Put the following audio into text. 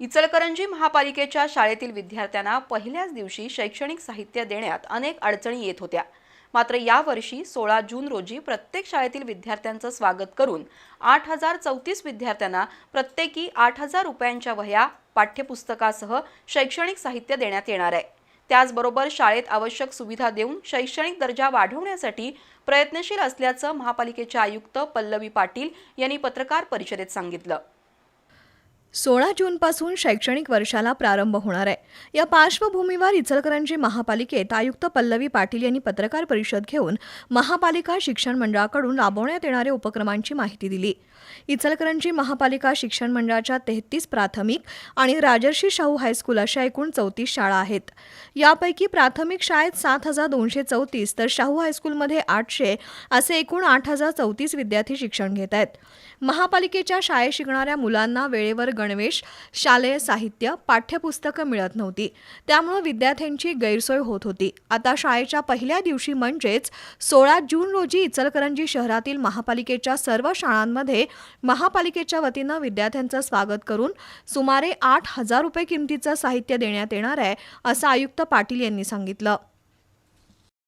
इचलकरंजी महापालिकेच्या शाळेतील विद्यार्थ्यांना पहिल्याच दिवशी शैक्षणिक साहित्य देण्यात अनेक अडचणी येत होत्या. मात्र यावर्षी सोळा जून रोजी प्रत्येक शाळेतील विद्यार्थ्यांचं स्वागत करून आठ हजार चौतीस विद्यार्थ्यांना प्रत्येकी आठ हजार रुपयांच्या वह्या पाठ्यपुस्तकासह शैक्षणिक साहित्य देण्यात येणार आहे. त्याचबरोबर शाळेत आवश्यक सुविधा देऊन शैक्षणिक दर्जा वाढवण्यासाठी प्रयत्नशील असल्याचं महापालिकेचे आयुक्त पल्लवी पाटील यांनी पत्रकार परिषदेत सांगितलं. सोळा जूनपासून शैक्षणिक वर्षाला प्रारंभ होणार आहे. या पार्श्वभूमीवर इचलकरंजी महापालिकेत आयुक्त पल्लवी पाटील यांनी पत्रकार परिषद घेऊन महापालिका शिक्षण मंडळाकडून राबवण्यात येणाऱ्या उपक्रमांची माहिती दिली. इचलकरंजी महापालिका शिक्षण मंडळाच्या तेहतीस प्राथमिक आणि राजर्षी शाहू हायस्कूल अशा एकूण चौतीस शाळा आहेत. यापैकी प्राथमिक शाळेत सात हजार दोनशे चौतीस तर शाहू हायस्कूलमध्ये आठशे असे एकूण आठ हजार चौतीस विद्यार्थी शिक्षण घेत आहेत. महापालिकेच्या शाळेत शिकणाऱ्या मुलांना वेळेवर गणवेश शालेय साहित्य पाठ्यपुस्तकं मिळत नव्हती. त्यामुळे विद्यार्थ्यांची गैरसोय होत होती. आता शाळेच्या पहिल्या दिवशी म्हणजेच सोळा जून रोजी इचलकरंजी शहरातील महापालिकेच्या सर्व शाळांमध्ये महापालिकेच्या वतीनं विद्यार्थ्यांचं स्वागत करून सुमारे आठ हजार रुपये किमतीचं साहित्य देण्यात येणार आहे असं आयुक्त पाटील यांनी सांगितलं.